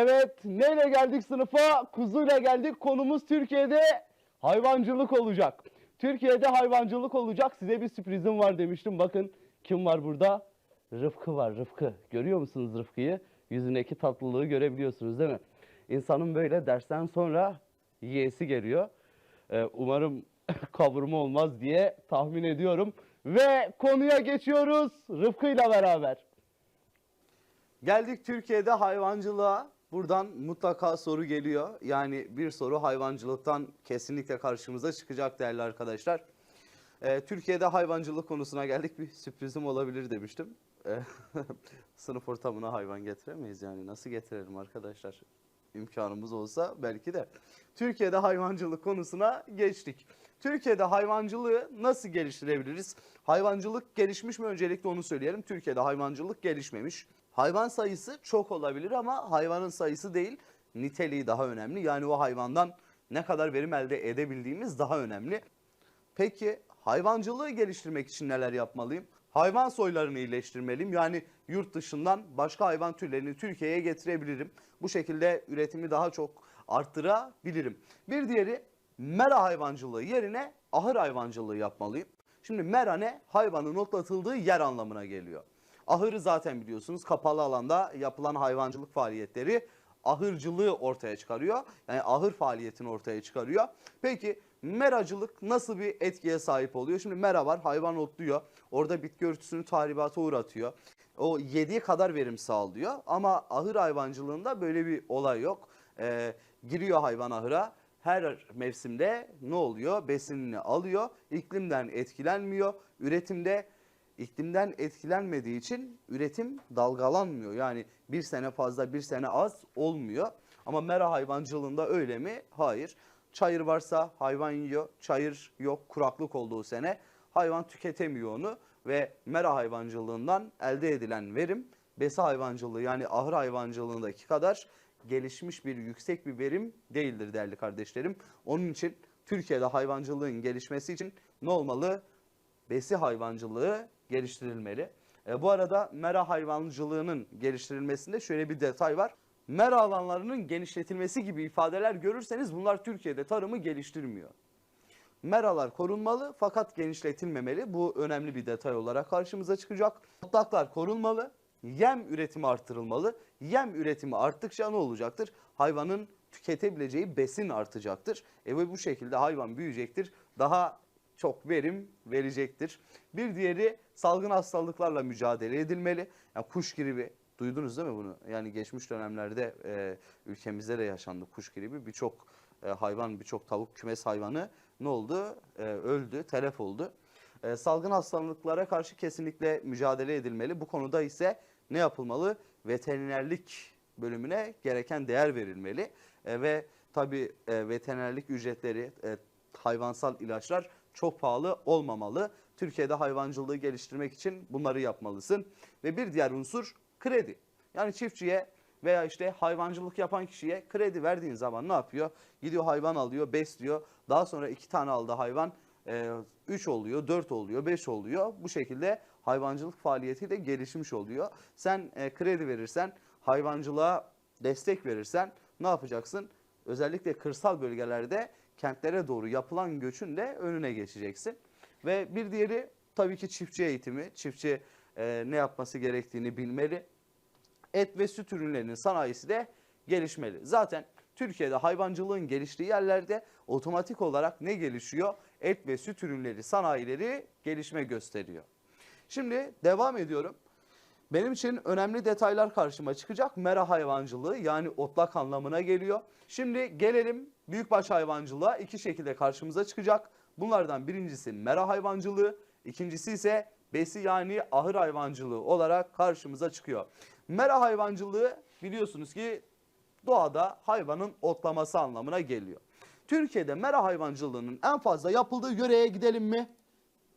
Evet, neyle geldik sınıfa? Kuzuyla geldik. Konumuz Türkiye'de hayvancılık olacak. Türkiye'de hayvancılık olacak. Size bir sürprizim var demiştim. Bakın kim var burada? Rıfkı var, Rıfkı. Görüyor musunuz Rıfkı'yı? Yüzündeki tatlılığı görebiliyorsunuz değil mi? İnsanın böyle dersten sonra yiyesi geliyor. Ee, umarım kavurma olmaz diye tahmin ediyorum. Ve konuya geçiyoruz Rıfkı'yla beraber. Geldik Türkiye'de hayvancılığa. Buradan mutlaka soru geliyor. Yani bir soru hayvancılıktan kesinlikle karşımıza çıkacak değerli arkadaşlar. Ee, Türkiye'de hayvancılık konusuna geldik. Bir sürprizim olabilir demiştim. Ee, sınıf ortamına hayvan getiremeyiz yani. Nasıl getirelim arkadaşlar? İmkanımız olsa belki de. Türkiye'de hayvancılık konusuna geçtik. Türkiye'de hayvancılığı nasıl geliştirebiliriz? Hayvancılık gelişmiş mi? Öncelikle onu söyleyelim. Türkiye'de hayvancılık gelişmemiş. Hayvan sayısı çok olabilir ama hayvanın sayısı değil, niteliği daha önemli. Yani o hayvandan ne kadar verim elde edebildiğimiz daha önemli. Peki hayvancılığı geliştirmek için neler yapmalıyım? Hayvan soylarını iyileştirmeliyim. Yani yurt dışından başka hayvan türlerini Türkiye'ye getirebilirim. Bu şekilde üretimi daha çok arttırabilirim. Bir diğeri mera hayvancılığı yerine ahır hayvancılığı yapmalıyım. Şimdi mera ne? Hayvanın otlatıldığı yer anlamına geliyor. Ahırı zaten biliyorsunuz kapalı alanda yapılan hayvancılık faaliyetleri ahırcılığı ortaya çıkarıyor. Yani ahır faaliyetini ortaya çıkarıyor. Peki meracılık nasıl bir etkiye sahip oluyor? Şimdi mera var hayvan otluyor. Orada bitki örtüsünü tahribata uğratıyor. O yediği kadar verim sağlıyor. Ama ahır hayvancılığında böyle bir olay yok. Ee, giriyor hayvan ahıra. Her mevsimde ne oluyor? Besinini alıyor. iklimden etkilenmiyor. Üretimde iklimden etkilenmediği için üretim dalgalanmıyor. Yani bir sene fazla bir sene az olmuyor. Ama mera hayvancılığında öyle mi? Hayır. Çayır varsa hayvan yiyor. Çayır yok kuraklık olduğu sene hayvan tüketemiyor onu. Ve mera hayvancılığından elde edilen verim besi hayvancılığı yani ahır hayvancılığındaki kadar gelişmiş bir yüksek bir verim değildir değerli kardeşlerim. Onun için Türkiye'de hayvancılığın gelişmesi için ne olmalı? besi hayvancılığı geliştirilmeli. E, bu arada mera hayvancılığının geliştirilmesinde şöyle bir detay var. Mera alanlarının genişletilmesi gibi ifadeler görürseniz bunlar Türkiye'de tarımı geliştirmiyor. Meralar korunmalı fakat genişletilmemeli. Bu önemli bir detay olarak karşımıza çıkacak. Otlaklar korunmalı, yem üretimi artırılmalı. Yem üretimi arttıkça ne olacaktır? Hayvanın tüketebileceği besin artacaktır. E ve bu şekilde hayvan büyüyecektir. Daha çok verim verecektir. Bir diğeri salgın hastalıklarla mücadele edilmeli. Yani kuş gribi duydunuz değil mi bunu? Yani geçmiş dönemlerde e, ülkemizde de yaşandı kuş gribi. Birçok e, hayvan, birçok tavuk kümes hayvanı ne oldu? E, öldü, telef oldu. E, salgın hastalıklara karşı kesinlikle mücadele edilmeli. Bu konuda ise ne yapılmalı? Veterinerlik bölümüne gereken değer verilmeli. E, ve tabii e, veterinerlik ücretleri, e, hayvansal ilaçlar çok pahalı olmamalı. Türkiye'de hayvancılığı geliştirmek için bunları yapmalısın. Ve bir diğer unsur kredi. Yani çiftçiye veya işte hayvancılık yapan kişiye kredi verdiğin zaman ne yapıyor? Gidiyor hayvan alıyor, besliyor. Daha sonra iki tane aldı hayvan. 3 oluyor, 4 oluyor, 5 oluyor. Bu şekilde hayvancılık faaliyeti de gelişmiş oluyor. Sen e, kredi verirsen, hayvancılığa destek verirsen ne yapacaksın? Özellikle kırsal bölgelerde kentlere doğru yapılan göçün de önüne geçeceksin. Ve bir diğeri tabii ki çiftçi eğitimi. Çiftçi e, ne yapması gerektiğini bilmeli. Et ve süt ürünlerinin sanayisi de gelişmeli. Zaten Türkiye'de hayvancılığın geliştiği yerlerde otomatik olarak ne gelişiyor? Et ve süt ürünleri sanayileri gelişme gösteriyor. Şimdi devam ediyorum. Benim için önemli detaylar karşıma çıkacak. Mera hayvancılığı yani otlak anlamına geliyor. Şimdi gelelim büyükbaş hayvancılığa iki şekilde karşımıza çıkacak. Bunlardan birincisi mera hayvancılığı, ikincisi ise besi yani ahır hayvancılığı olarak karşımıza çıkıyor. Mera hayvancılığı biliyorsunuz ki doğada hayvanın otlaması anlamına geliyor. Türkiye'de mera hayvancılığının en fazla yapıldığı yöreye gidelim mi?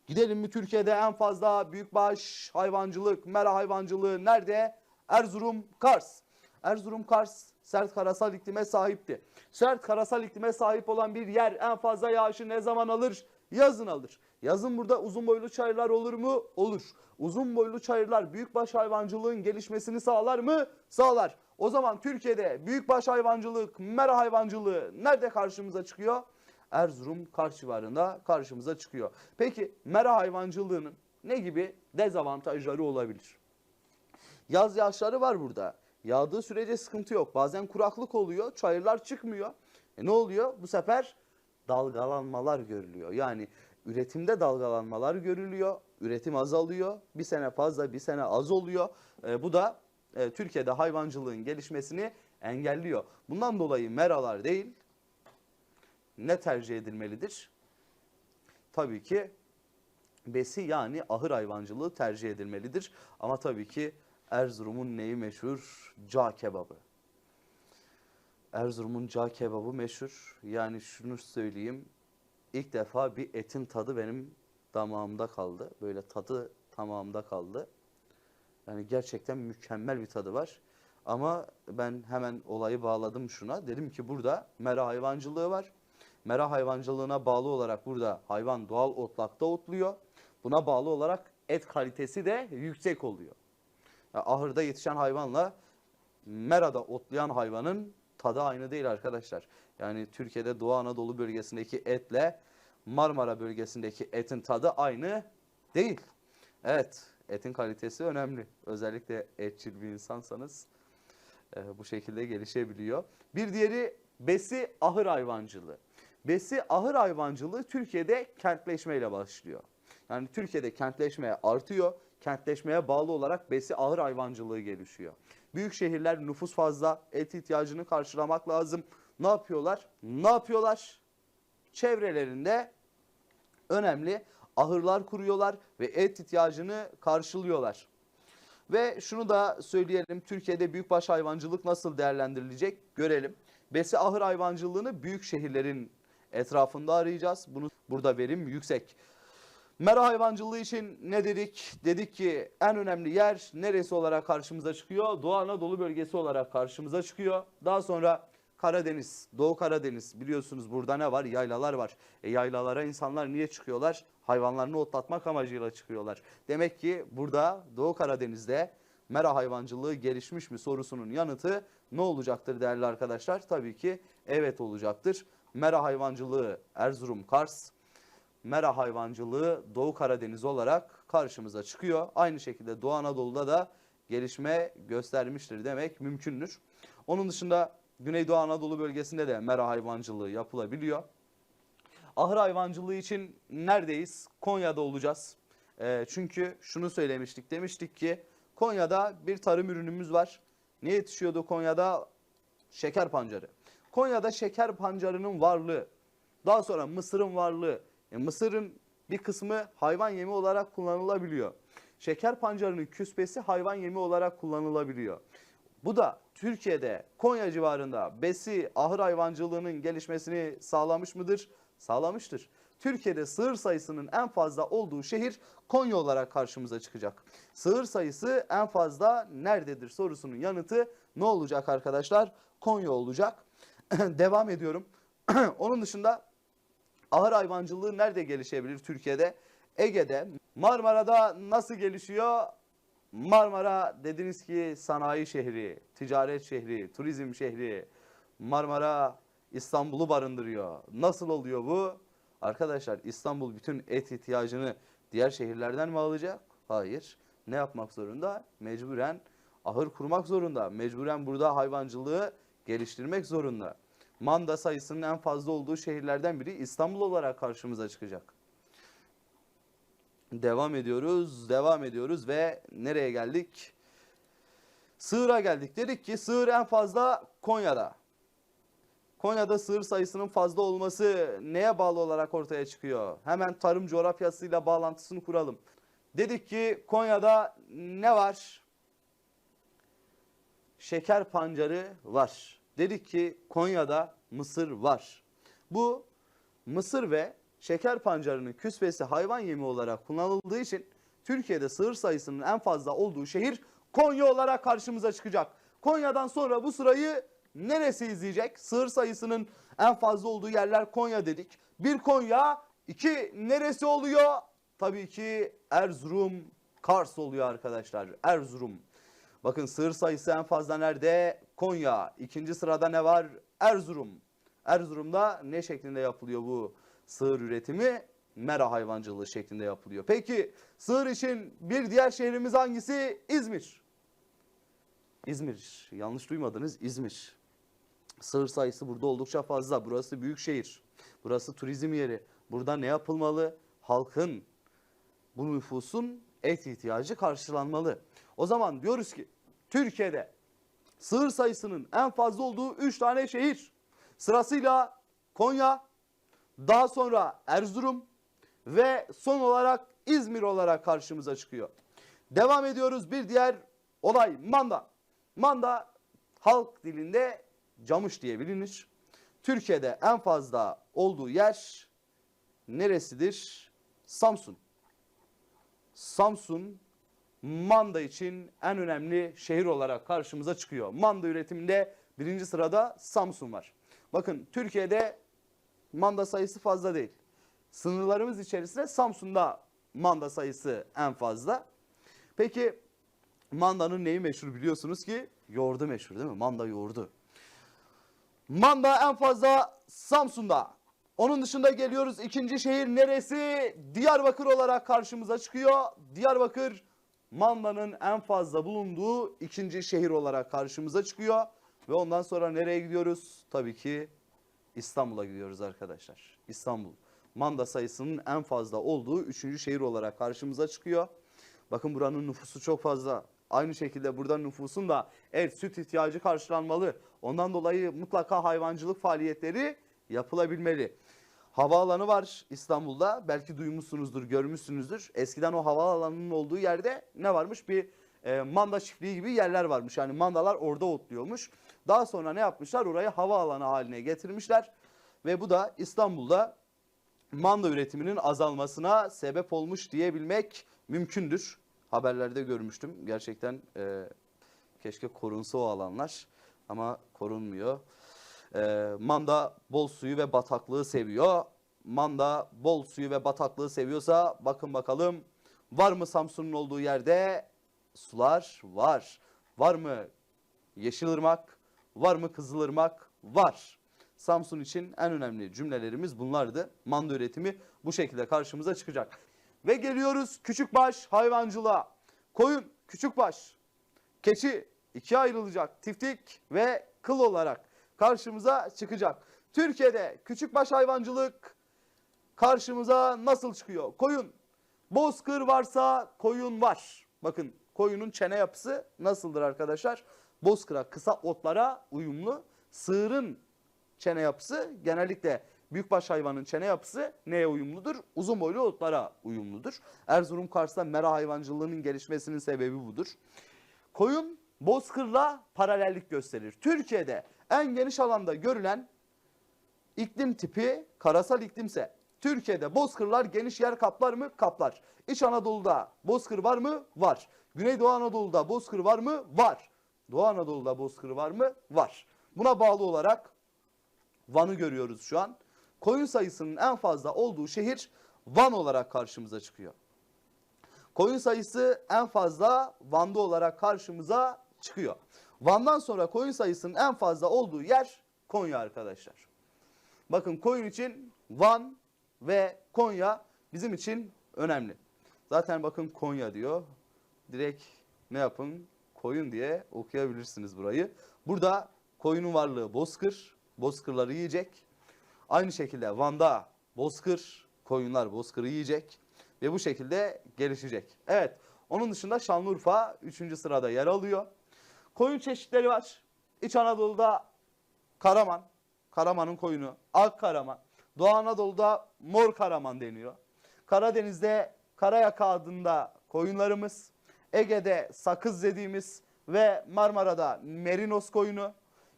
Gidelim mi Türkiye'de en fazla büyükbaş hayvancılık, mera hayvancılığı nerede? Erzurum, Kars. Erzurum, Kars sert karasal iklime sahipti. Sert karasal iklime sahip olan bir yer en fazla yağışı ne zaman alır? Yazın alır. Yazın burada uzun boylu çayırlar olur mu? Olur. Uzun boylu çayırlar büyükbaş hayvancılığın gelişmesini sağlar mı? Sağlar. O zaman Türkiye'de büyükbaş hayvancılık, mera hayvancılığı nerede karşımıza çıkıyor? Erzurum Kars civarında karşımıza çıkıyor. Peki mera hayvancılığının ne gibi dezavantajları olabilir? Yaz yağışları var burada. Yağdığı sürece sıkıntı yok. Bazen kuraklık oluyor, çayırlar çıkmıyor. E ne oluyor? Bu sefer dalgalanmalar görülüyor. Yani üretimde dalgalanmalar görülüyor. Üretim azalıyor. Bir sene fazla, bir sene az oluyor. E, bu da e, Türkiye'de hayvancılığın gelişmesini engelliyor. Bundan dolayı meralar değil, ne tercih edilmelidir? Tabii ki besi yani ahır hayvancılığı tercih edilmelidir. Ama tabii ki Erzurum'un neyi meşhur? Cağ kebabı. Erzurum'un cağ kebabı meşhur. Yani şunu söyleyeyim. İlk defa bir etin tadı benim damağımda kaldı. Böyle tadı tamamda kaldı. Yani gerçekten mükemmel bir tadı var. Ama ben hemen olayı bağladım şuna. Dedim ki burada mera hayvancılığı var. Mera hayvancılığına bağlı olarak burada hayvan doğal otlakta otluyor. Buna bağlı olarak et kalitesi de yüksek oluyor. Ya ahırda yetişen hayvanla merada otlayan hayvanın tadı aynı değil arkadaşlar. Yani Türkiye'de Doğu Anadolu bölgesindeki etle Marmara bölgesindeki etin tadı aynı değil. Evet, etin kalitesi önemli. Özellikle etçil bir insansanız e, bu şekilde gelişebiliyor. Bir diğeri besi ahır hayvancılığı. Besi ahır hayvancılığı Türkiye'de kentleşmeyle başlıyor. Yani Türkiye'de kentleşme artıyor. Kentleşmeye bağlı olarak besi ahır hayvancılığı gelişiyor. Büyük şehirler nüfus fazla, et ihtiyacını karşılamak lazım. Ne yapıyorlar? Ne yapıyorlar? Çevrelerinde önemli ahırlar kuruyorlar ve et ihtiyacını karşılıyorlar. Ve şunu da söyleyelim Türkiye'de büyükbaş hayvancılık nasıl değerlendirilecek görelim. Besi ahır hayvancılığını büyük şehirlerin etrafında arayacağız. Bunu burada verim yüksek. Mera hayvancılığı için ne dedik? Dedik ki en önemli yer neresi olarak karşımıza çıkıyor? Doğu Anadolu bölgesi olarak karşımıza çıkıyor. Daha sonra Karadeniz, Doğu Karadeniz biliyorsunuz burada ne var? Yaylalar var. E yaylalara insanlar niye çıkıyorlar? Hayvanlarını otlatmak amacıyla çıkıyorlar. Demek ki burada Doğu Karadeniz'de mera hayvancılığı gelişmiş mi sorusunun yanıtı ne olacaktır değerli arkadaşlar? Tabii ki evet olacaktır. Mera hayvancılığı Erzurum, Kars, mera hayvancılığı Doğu Karadeniz olarak karşımıza çıkıyor. Aynı şekilde Doğu Anadolu'da da gelişme göstermiştir demek mümkündür. Onun dışında Güneydoğu Anadolu bölgesinde de mera hayvancılığı yapılabiliyor. Ahır hayvancılığı için neredeyiz? Konya'da olacağız. Ee, çünkü şunu söylemiştik demiştik ki Konya'da bir tarım ürünümüz var. Ne yetişiyordu Konya'da? Şeker pancarı. Konya'da şeker pancarının varlığı, daha sonra mısırın varlığı, e, mısırın bir kısmı hayvan yemi olarak kullanılabiliyor. Şeker pancarının küspesi hayvan yemi olarak kullanılabiliyor. Bu da Türkiye'de Konya civarında besi ahır hayvancılığının gelişmesini sağlamış mıdır? Sağlamıştır. Türkiye'de sığır sayısının en fazla olduğu şehir Konya olarak karşımıza çıkacak. Sığır sayısı en fazla nerededir sorusunun yanıtı ne olacak arkadaşlar? Konya olacak. Devam ediyorum. Onun dışında ahır hayvancılığı nerede gelişebilir Türkiye'de? Ege'de. Marmara'da nasıl gelişiyor? Marmara dediniz ki sanayi şehri, ticaret şehri, turizm şehri. Marmara İstanbul'u barındırıyor. Nasıl oluyor bu? Arkadaşlar İstanbul bütün et ihtiyacını diğer şehirlerden mi alacak? Hayır. Ne yapmak zorunda? Mecburen ahır kurmak zorunda. Mecburen burada hayvancılığı geliştirmek zorunda. Manda sayısının en fazla olduğu şehirlerden biri İstanbul olarak karşımıza çıkacak. Devam ediyoruz, devam ediyoruz ve nereye geldik? Sığır'a geldik. Dedik ki sığır en fazla Konya'da. Konya'da sığır sayısının fazla olması neye bağlı olarak ortaya çıkıyor? Hemen tarım coğrafyasıyla bağlantısını kuralım. Dedik ki Konya'da ne var? Şeker pancarı var. Dedik ki Konya'da mısır var. Bu mısır ve şeker pancarının küspesi hayvan yemi olarak kullanıldığı için Türkiye'de sığır sayısının en fazla olduğu şehir Konya olarak karşımıza çıkacak. Konya'dan sonra bu sırayı neresi izleyecek? Sığır sayısının en fazla olduğu yerler Konya dedik. Bir Konya, 2 neresi oluyor? Tabii ki Erzurum, Kars oluyor arkadaşlar. Erzurum. Bakın sığır sayısı en fazla nerede? Konya. İkinci sırada ne var? Erzurum. Erzurum'da ne şeklinde yapılıyor bu sığır üretimi? Mera hayvancılığı şeklinde yapılıyor. Peki sığır için bir diğer şehrimiz hangisi? İzmir. İzmir. Yanlış duymadınız İzmir. Sığır sayısı burada oldukça fazla. Burası büyük şehir. Burası turizm yeri. Burada ne yapılmalı? Halkın, bu nüfusun et ihtiyacı karşılanmalı. O zaman diyoruz ki Türkiye'de sığır sayısının en fazla olduğu 3 tane şehir sırasıyla Konya, daha sonra Erzurum ve son olarak İzmir olarak karşımıza çıkıyor. Devam ediyoruz bir diğer olay Manda. Manda halk dilinde camış diye bilinir. Türkiye'de en fazla olduğu yer neresidir? Samsun. Samsun manda için en önemli şehir olarak karşımıza çıkıyor. Manda üretiminde birinci sırada Samsun var. Bakın Türkiye'de manda sayısı fazla değil. Sınırlarımız içerisinde Samsun'da manda sayısı en fazla. Peki mandanın neyi meşhur biliyorsunuz ki? Yoğurdu meşhur değil mi? Manda yoğurdu. Manda en fazla Samsun'da. Onun dışında geliyoruz ikinci şehir neresi? Diyarbakır olarak karşımıza çıkıyor. Diyarbakır mandanın en fazla bulunduğu ikinci şehir olarak karşımıza çıkıyor. Ve ondan sonra nereye gidiyoruz? Tabii ki İstanbul'a gidiyoruz arkadaşlar. İstanbul. Manda sayısının en fazla olduğu üçüncü şehir olarak karşımıza çıkıyor. Bakın buranın nüfusu çok fazla. Aynı şekilde burada nüfusun da et, süt ihtiyacı karşılanmalı. Ondan dolayı mutlaka hayvancılık faaliyetleri yapılabilmeli. Havaalanı var İstanbul'da. Belki duymuşsunuzdur, görmüşsünüzdür. Eskiden o havaalanının olduğu yerde ne varmış? Bir e, manda çiftliği gibi yerler varmış. Yani mandalar orada otluyormuş. Daha sonra ne yapmışlar? Orayı havaalanı haline getirmişler. Ve bu da İstanbul'da manda üretiminin azalmasına sebep olmuş diyebilmek mümkündür. Haberlerde görmüştüm. Gerçekten e, keşke korunsa o alanlar ama korunmuyor. E, manda bol suyu ve bataklığı seviyor. Manda bol suyu ve bataklığı seviyorsa bakın bakalım var mı Samsun'un olduğu yerde sular var. Var mı Yeşilırmak? Var mı Kızılırmak? Var. Samsun için en önemli cümlelerimiz bunlardı. Manda üretimi bu şekilde karşımıza çıkacak. Ve geliyoruz küçükbaş hayvancılığa. Koyun, küçükbaş, keçi ikiye ayrılacak. Tiftik ve kıl olarak karşımıza çıkacak. Türkiye'de küçükbaş hayvancılık karşımıza nasıl çıkıyor? Koyun, bozkır varsa koyun var. Bakın koyunun çene yapısı nasıldır arkadaşlar? Bozkıra, kısa otlara uyumlu. Sığırın çene yapısı genellikle büyükbaş hayvanın çene yapısı neye uyumludur? Uzun boylu otlara uyumludur. Erzurum Kars'ta mera hayvancılığının gelişmesinin sebebi budur. Koyun bozkırla paralellik gösterir. Türkiye'de en geniş alanda görülen iklim tipi karasal iklimse Türkiye'de bozkırlar geniş yer kaplar mı? Kaplar. İç Anadolu'da bozkır var mı? Var. Güneydoğu Anadolu'da bozkır var mı? Var. Doğu Anadolu'da bozkır var mı? Var. Buna bağlı olarak Van'ı görüyoruz şu an. Koyun sayısının en fazla olduğu şehir Van olarak karşımıza çıkıyor. Koyun sayısı en fazla Van'da olarak karşımıza çıkıyor. Van'dan sonra koyun sayısının en fazla olduğu yer Konya arkadaşlar. Bakın koyun için Van ve Konya bizim için önemli. Zaten bakın Konya diyor. Direkt ne yapın? Koyun diye okuyabilirsiniz burayı. Burada koyunun varlığı bozkır. Bozkırları yiyecek. Aynı şekilde Van'da bozkır, koyunlar bozkırı yiyecek ve bu şekilde gelişecek. Evet, onun dışında Şanlıurfa 3. sırada yer alıyor. Koyun çeşitleri var. İç Anadolu'da Karaman, Karaman'ın koyunu, Ak Karaman. Doğu Anadolu'da Mor Karaman deniyor. Karadeniz'de Karayaka adında koyunlarımız, Ege'de Sakız dediğimiz ve Marmara'da Merinos koyunu,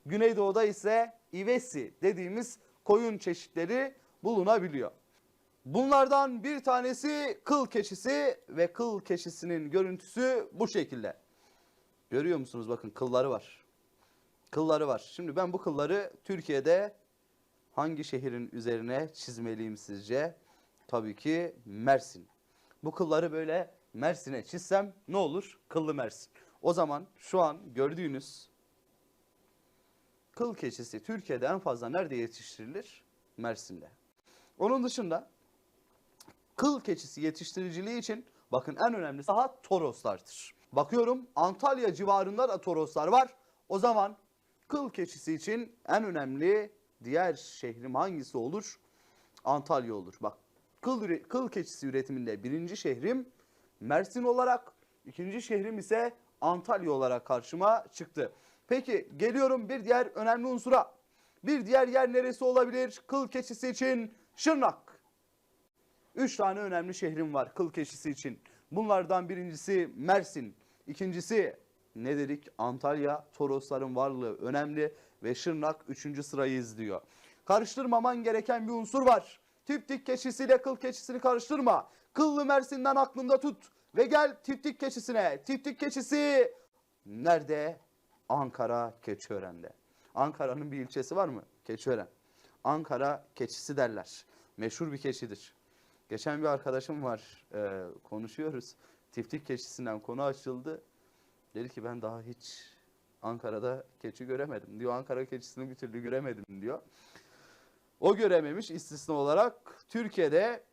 Güneydoğu'da ise İvesi dediğimiz koyun çeşitleri bulunabiliyor. Bunlardan bir tanesi kıl keçisi ve kıl keçisinin görüntüsü bu şekilde. Görüyor musunuz? Bakın kılları var. Kılları var. Şimdi ben bu kılları Türkiye'de hangi şehrin üzerine çizmeliyim sizce? Tabii ki Mersin. Bu kılları böyle Mersin'e çizsem ne olur? Kıllı Mersin. O zaman şu an gördüğünüz kıl keçisi Türkiye'de en fazla nerede yetiştirilir? Mersin'de. Onun dışında kıl keçisi yetiştiriciliği için bakın en önemli saha Toroslardır. Bakıyorum Antalya civarında da Toroslar var. O zaman kıl keçisi için en önemli diğer şehrim hangisi olur? Antalya olur. Bak kıl, kıl keçisi üretiminde birinci şehrim Mersin olarak, ikinci şehrim ise Antalya olarak karşıma çıktı. Peki geliyorum bir diğer önemli unsura. Bir diğer yer neresi olabilir? Kıl keçisi için Şırnak. Üç tane önemli şehrim var kıl keçisi için. Bunlardan birincisi Mersin, ikincisi ne dedik? Antalya, Torosların varlığı önemli ve Şırnak üçüncü sırayı izliyor. Karıştırmaman gereken bir unsur var. Tiftik keçisiyle kıl keçisini karıştırma. Kıllı Mersin'den aklında tut ve gel tiftik keçisine. Tiftik keçisi nerede? Ankara Keçiören'de. Ankara'nın bir ilçesi var mı? Keçiören. Ankara keçisi derler. Meşhur bir keçidir. Geçen bir arkadaşım var e, konuşuyoruz. Tiftik keçisinden konu açıldı. Dedi ki ben daha hiç Ankara'da keçi göremedim diyor. Ankara keçisini bir türlü göremedim diyor. O görememiş istisna olarak Türkiye'de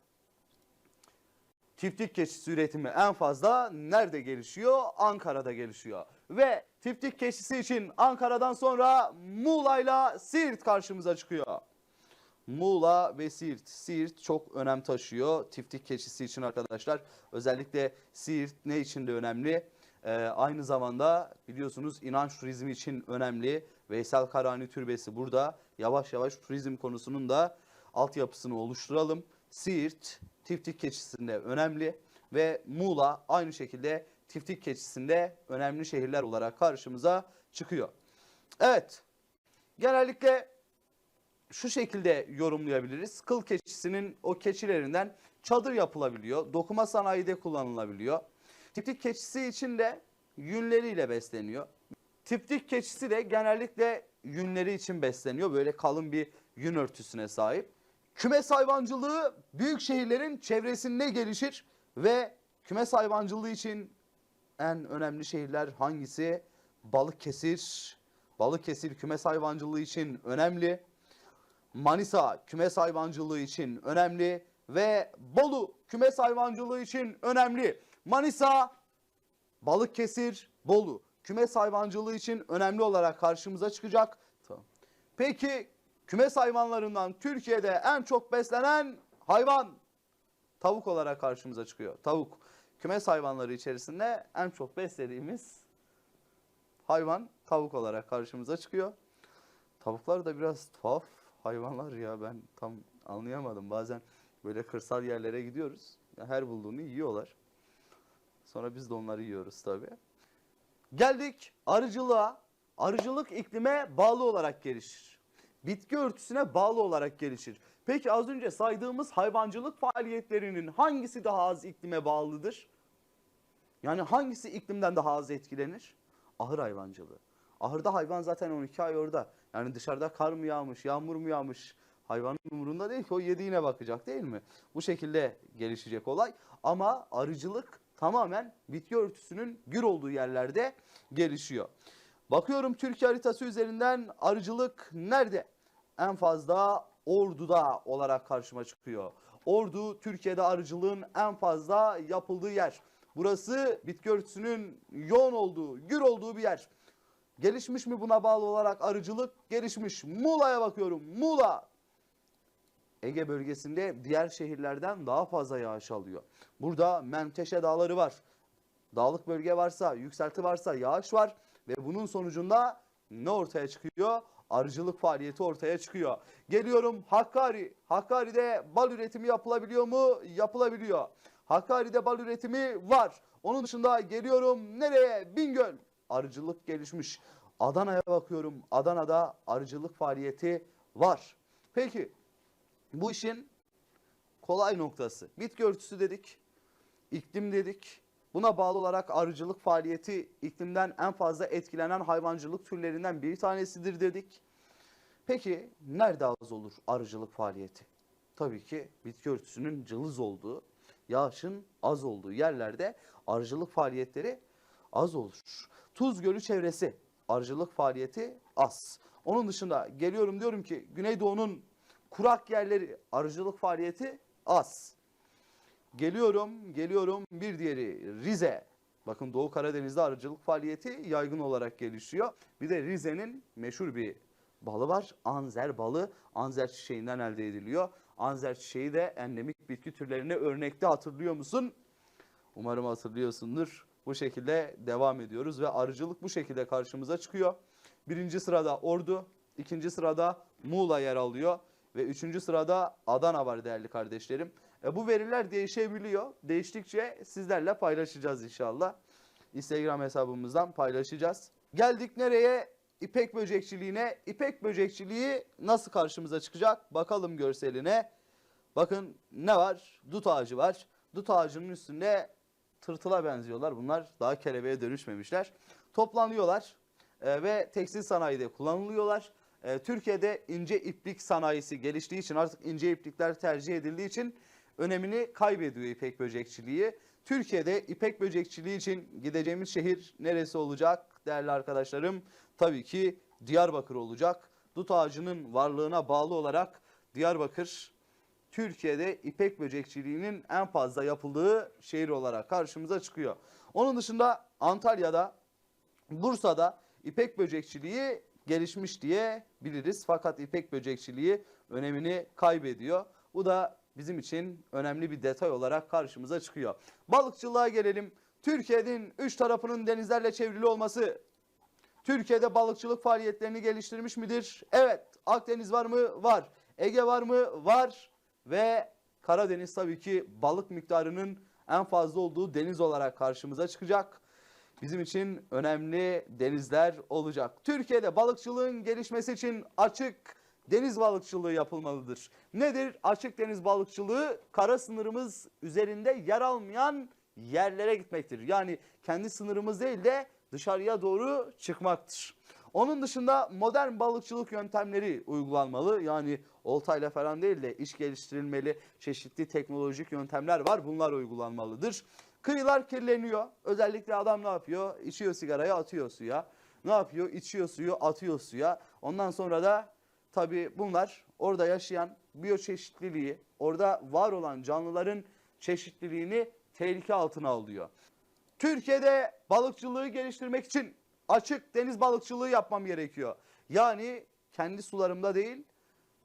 Tiftik keçisi üretimi en fazla nerede gelişiyor? Ankara'da gelişiyor. Ve tiftik keçisi için Ankara'dan sonra Muğla'yla Siirt karşımıza çıkıyor. Muğla ve Siirt. Siirt çok önem taşıyor tiftik keçisi için arkadaşlar. Özellikle Siirt ne için de önemli? Ee, aynı zamanda biliyorsunuz inanç turizmi için önemli. Veysel Karani Türbesi burada. Yavaş yavaş turizm konusunun da altyapısını oluşturalım. Siirt tiftik keçisinde önemli ve Muğla aynı şekilde tiftik keçisinde önemli şehirler olarak karşımıza çıkıyor. Evet genellikle şu şekilde yorumlayabiliriz. Kıl keçisinin o keçilerinden çadır yapılabiliyor. Dokuma sanayide kullanılabiliyor. Tiptik keçisi için de yünleriyle besleniyor. Tiptik keçisi de genellikle yünleri için besleniyor. Böyle kalın bir yün örtüsüne sahip. Kümes hayvancılığı büyük şehirlerin çevresinde gelişir ve kümes hayvancılığı için en önemli şehirler hangisi? Balıkesir. Balıkesir kümes hayvancılığı için önemli. Manisa kümes hayvancılığı için önemli ve Bolu kümes hayvancılığı için önemli. Manisa, Balıkesir, Bolu kümes hayvancılığı için önemli olarak karşımıza çıkacak. Tamam. Peki kümes hayvanlarından Türkiye'de en çok beslenen hayvan tavuk olarak karşımıza çıkıyor. Tavuk. Kümes hayvanları içerisinde en çok beslediğimiz hayvan tavuk olarak karşımıza çıkıyor. Tavuklar da biraz tuhaf hayvanlar ya ben tam anlayamadım. Bazen böyle kırsal yerlere gidiyoruz. Her bulduğunu yiyorlar. Sonra biz de onları yiyoruz tabii. Geldik arıcılığa. Arıcılık iklime bağlı olarak gelişir. Bitki örtüsüne bağlı olarak gelişir. Peki az önce saydığımız hayvancılık faaliyetlerinin hangisi daha az iklime bağlıdır? Yani hangisi iklimden daha az etkilenir? Ahır hayvancılığı. Ahırda hayvan zaten 12 ay orada. Yani dışarıda kar mı yağmış, yağmur mu yağmış hayvanın umurunda değil ki o yediğine bakacak değil mi? Bu şekilde gelişecek olay. Ama arıcılık tamamen bitki örtüsünün gür olduğu yerlerde gelişiyor. Bakıyorum Türkiye haritası üzerinden arıcılık nerede? En fazla Ordu'da olarak karşıma çıkıyor. Ordu Türkiye'de arıcılığın en fazla yapıldığı yer. Burası bitki örtüsünün yoğun olduğu, gür olduğu bir yer. Gelişmiş mi buna bağlı olarak arıcılık? Gelişmiş. Muğla'ya bakıyorum. Muğla. Ege bölgesinde diğer şehirlerden daha fazla yağış alıyor. Burada Menteşe dağları var. Dağlık bölge varsa, yükselti varsa yağış var ve bunun sonucunda ne ortaya çıkıyor? Arıcılık faaliyeti ortaya çıkıyor. Geliyorum Hakkari. Hakkari'de bal üretimi yapılabiliyor mu? Yapılabiliyor. Hakkari'de bal üretimi var. Onun dışında geliyorum nereye? Bingöl. Arıcılık gelişmiş. Adana'ya bakıyorum. Adana'da arıcılık faaliyeti var. Peki bu işin kolay noktası. Bitki örtüsü dedik. iklim dedik. Buna bağlı olarak arıcılık faaliyeti iklimden en fazla etkilenen hayvancılık türlerinden bir tanesidir dedik. Peki nerede az olur arıcılık faaliyeti? tabii ki bitki örtüsünün cılız olduğu, yağışın az olduğu yerlerde arıcılık faaliyetleri az olur. Tuz Gölü çevresi arıcılık faaliyeti az. Onun dışında geliyorum diyorum ki Güneydoğu'nun kurak yerleri arıcılık faaliyeti az. Geliyorum, geliyorum bir diğeri Rize. Bakın Doğu Karadeniz'de arıcılık faaliyeti yaygın olarak gelişiyor. Bir de Rize'nin meşhur bir balı var. Anzer balı. Anzer çiçeğinden elde ediliyor. Anzer çiçeği de endemik bitki türlerine örnekte hatırlıyor musun? Umarım hatırlıyorsundur. Bu şekilde devam ediyoruz ve arıcılık bu şekilde karşımıza çıkıyor. Birinci sırada Ordu, ikinci sırada Muğla yer alıyor ve üçüncü sırada Adana var değerli kardeşlerim. E, bu veriler değişebiliyor. Değiştikçe sizlerle paylaşacağız inşallah. Instagram hesabımızdan paylaşacağız. Geldik nereye? İpek böcekçiliğine. İpek böcekçiliği nasıl karşımıza çıkacak? Bakalım görseline. Bakın ne var? Dut ağacı var. Dut ağacının üstünde tırtıla benziyorlar. Bunlar daha kelebeğe dönüşmemişler. Toplanıyorlar e, ve tekstil sanayide kullanılıyorlar. E, Türkiye'de ince iplik sanayisi geliştiği için artık ince iplikler tercih edildiği için önemini kaybediyor ipek böcekçiliği. Türkiye'de ipek böcekçiliği için gideceğimiz şehir neresi olacak değerli arkadaşlarım? Tabii ki Diyarbakır olacak. Dut ağacının varlığına bağlı olarak Diyarbakır Türkiye'de ipek böcekçiliğinin en fazla yapıldığı şehir olarak karşımıza çıkıyor. Onun dışında Antalya'da, Bursa'da ipek böcekçiliği gelişmiş diye biliriz. Fakat ipek böcekçiliği önemini kaybediyor. Bu da bizim için önemli bir detay olarak karşımıza çıkıyor. Balıkçılığa gelelim. Türkiye'nin üç tarafının denizlerle çevrili olması Türkiye'de balıkçılık faaliyetlerini geliştirmiş midir? Evet. Akdeniz var mı? Var. Ege var mı? Var. Ve Karadeniz tabii ki balık miktarının en fazla olduğu deniz olarak karşımıza çıkacak. Bizim için önemli denizler olacak. Türkiye'de balıkçılığın gelişmesi için açık deniz balıkçılığı yapılmalıdır. Nedir açık deniz balıkçılığı? Kara sınırımız üzerinde yer almayan yerlere gitmektir. Yani kendi sınırımız değil de dışarıya doğru çıkmaktır. Onun dışında modern balıkçılık yöntemleri uygulanmalı. Yani oltayla falan değil de iş geliştirilmeli. Çeşitli teknolojik yöntemler var. Bunlar uygulanmalıdır. Kıyılar kirleniyor. Özellikle adam ne yapıyor? İçiyor sigarayı atıyor suya. Ne yapıyor? İçiyor suyu atıyor suya. Ondan sonra da tabii bunlar orada yaşayan biyoçeşitliliği, orada var olan canlıların çeşitliliğini tehlike altına alıyor. Türkiye'de balıkçılığı geliştirmek için açık deniz balıkçılığı yapmam gerekiyor. Yani kendi sularımda değil,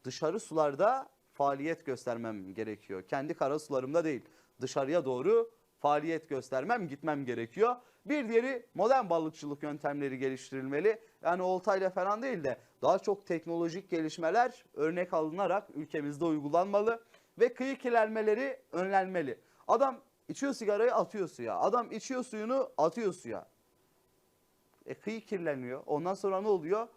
dışarı sularda faaliyet göstermem gerekiyor. Kendi kara sularımda değil, dışarıya doğru faaliyet göstermem, gitmem gerekiyor. Bir diğeri modern balıkçılık yöntemleri geliştirilmeli. Yani oltayla falan değil de daha çok teknolojik gelişmeler örnek alınarak ülkemizde uygulanmalı ve kıyı kirlenmeleri önlenmeli. Adam içiyor sigarayı atıyor suya. Adam içiyor suyunu atıyor suya. E, kıyı kirleniyor. Ondan sonra ne oluyor?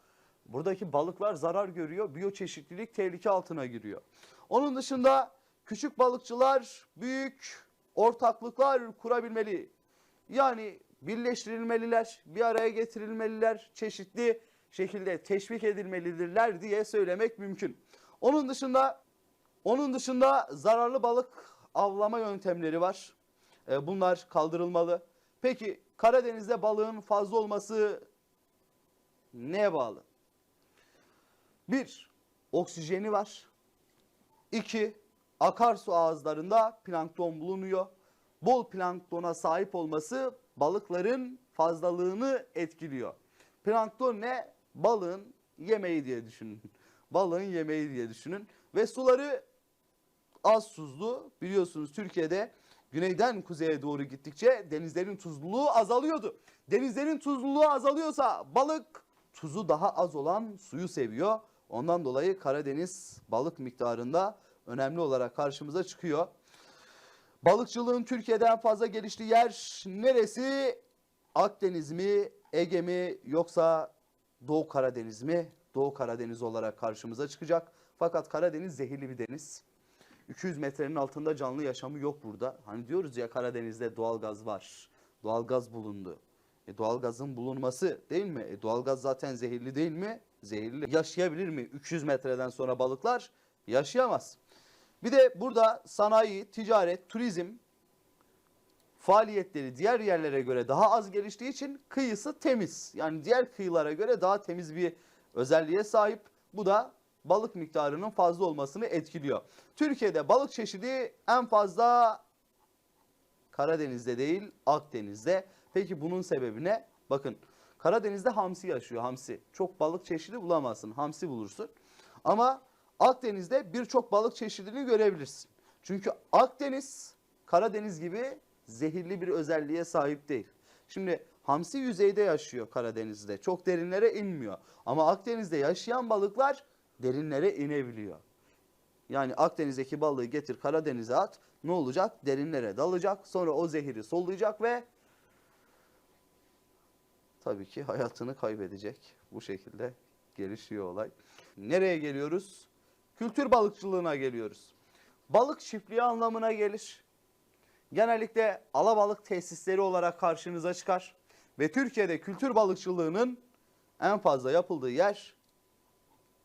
Buradaki balıklar zarar görüyor. Biyoçeşitlilik tehlike altına giriyor. Onun dışında küçük balıkçılar büyük ortaklıklar kurabilmeli. Yani birleştirilmeliler, bir araya getirilmeliler, çeşitli şekilde teşvik edilmelidirler diye söylemek mümkün. Onun dışında onun dışında zararlı balık avlama yöntemleri var. E, Bunlar kaldırılmalı. Peki Karadeniz'de balığın fazla olması neye bağlı? Bir, oksijeni var. İki, akarsu ağızlarında plankton bulunuyor. Bol planktona sahip olması balıkların fazlalığını etkiliyor. Plankton ne? Balığın yemeği diye düşünün. Balığın yemeği diye düşünün. Ve suları az tuzlu. Biliyorsunuz Türkiye'de güneyden kuzeye doğru gittikçe denizlerin tuzluluğu azalıyordu. Denizlerin tuzluluğu azalıyorsa balık tuzu daha az olan suyu seviyor. Ondan dolayı Karadeniz balık miktarında önemli olarak karşımıza çıkıyor. Balıkçılığın Türkiye'de en fazla geliştiği yer neresi? Akdeniz mi, Ege mi yoksa Doğu Karadeniz mi? Doğu Karadeniz olarak karşımıza çıkacak. Fakat Karadeniz zehirli bir deniz. 200 metrenin altında canlı yaşamı yok burada. Hani diyoruz ya Karadeniz'de doğalgaz var. Doğalgaz bulundu. E doğalgazın bulunması değil mi? E doğalgaz zaten zehirli değil mi? Zehirli. Yaşayabilir mi 300 metreden sonra balıklar? Yaşayamaz. Bir de burada sanayi, ticaret, turizm faaliyetleri diğer yerlere göre daha az geliştiği için kıyısı temiz. Yani diğer kıyılara göre daha temiz bir özelliğe sahip. Bu da balık miktarının fazla olmasını etkiliyor. Türkiye'de balık çeşidi en fazla Karadeniz'de değil Akdeniz'de. Peki bunun sebebi ne? Bakın Karadeniz'de hamsi yaşıyor hamsi. Çok balık çeşidi bulamazsın hamsi bulursun. Ama Akdeniz'de birçok balık çeşidini görebilirsin. Çünkü Akdeniz Karadeniz gibi zehirli bir özelliğe sahip değil. Şimdi hamsi yüzeyde yaşıyor Karadeniz'de. Çok derinlere inmiyor. Ama Akdeniz'de yaşayan balıklar derinlere inebiliyor. Yani Akdeniz'deki balığı getir Karadeniz'e at. Ne olacak? Derinlere dalacak. Sonra o zehiri sollayacak ve tabii ki hayatını kaybedecek. Bu şekilde gelişiyor olay. Nereye geliyoruz? Kültür balıkçılığına geliyoruz. Balık çiftliği anlamına gelir. Genellikle alabalık tesisleri olarak karşınıza çıkar. Ve Türkiye'de kültür balıkçılığının en fazla yapıldığı yer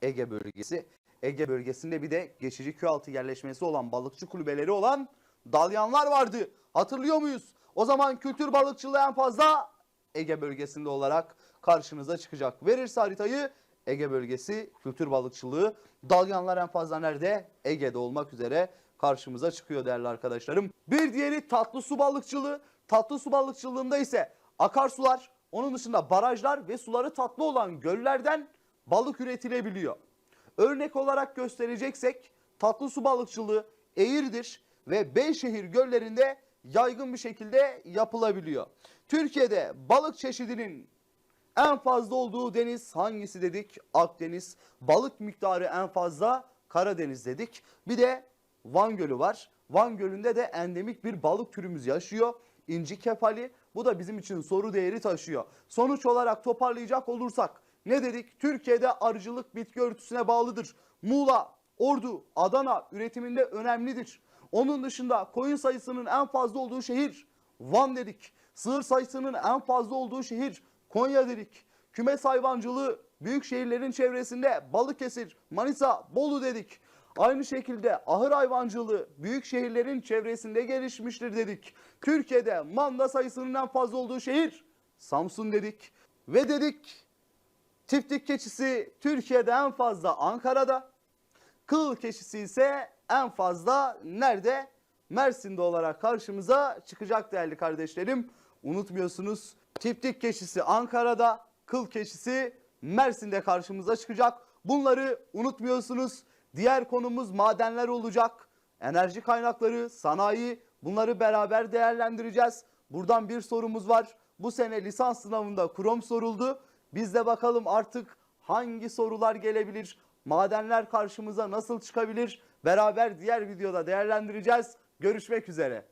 Ege bölgesi. Ege bölgesinde bir de geçici köy altı yerleşmesi olan balıkçı kulübeleri olan dalyanlar vardı. Hatırlıyor muyuz? O zaman kültür balıkçılığı en fazla Ege bölgesinde olarak karşınıza çıkacak. Verirse haritayı Ege bölgesi kültür balıkçılığı. Dalyanlar en fazla nerede? Ege'de olmak üzere karşımıza çıkıyor değerli arkadaşlarım. Bir diğeri tatlı su balıkçılığı. Tatlı su balıkçılığında ise akarsular, onun dışında barajlar ve suları tatlı olan göllerden balık üretilebiliyor. Örnek olarak göstereceksek tatlı su balıkçılığı Eğirdir ve Beyşehir göllerinde yaygın bir şekilde yapılabiliyor. Türkiye'de balık çeşidinin en fazla olduğu deniz hangisi dedik? Akdeniz. Balık miktarı en fazla Karadeniz dedik. Bir de Van Gölü var. Van Gölü'nde de endemik bir balık türümüz yaşıyor. İnci kefali. Bu da bizim için soru değeri taşıyor. Sonuç olarak toparlayacak olursak ne dedik? Türkiye'de arıcılık bitki örtüsüne bağlıdır. Muğla, Ordu, Adana üretiminde önemlidir. Onun dışında koyun sayısının en fazla olduğu şehir Van dedik. Sığır sayısının en fazla olduğu şehir Konya dedik. Kümes hayvancılığı büyük şehirlerin çevresinde Balıkesir, Manisa, Bolu dedik. Aynı şekilde ahır hayvancılığı büyük şehirlerin çevresinde gelişmiştir dedik. Türkiye'de manda sayısının en fazla olduğu şehir Samsun dedik. Ve dedik tiftik keçisi Türkiye'de en fazla Ankara'da. Kıl keçisi ise en fazla nerede? Mersin'de olarak karşımıza çıkacak değerli kardeşlerim. Unutmuyorsunuz tiftik keçisi Ankara'da, kıl keçisi Mersin'de karşımıza çıkacak. Bunları unutmuyorsunuz. Diğer konumuz madenler olacak. Enerji kaynakları, sanayi bunları beraber değerlendireceğiz. Buradan bir sorumuz var. Bu sene lisans sınavında krom soruldu. Biz de bakalım artık hangi sorular gelebilir? Madenler karşımıza nasıl çıkabilir? Beraber diğer videoda değerlendireceğiz. Görüşmek üzere.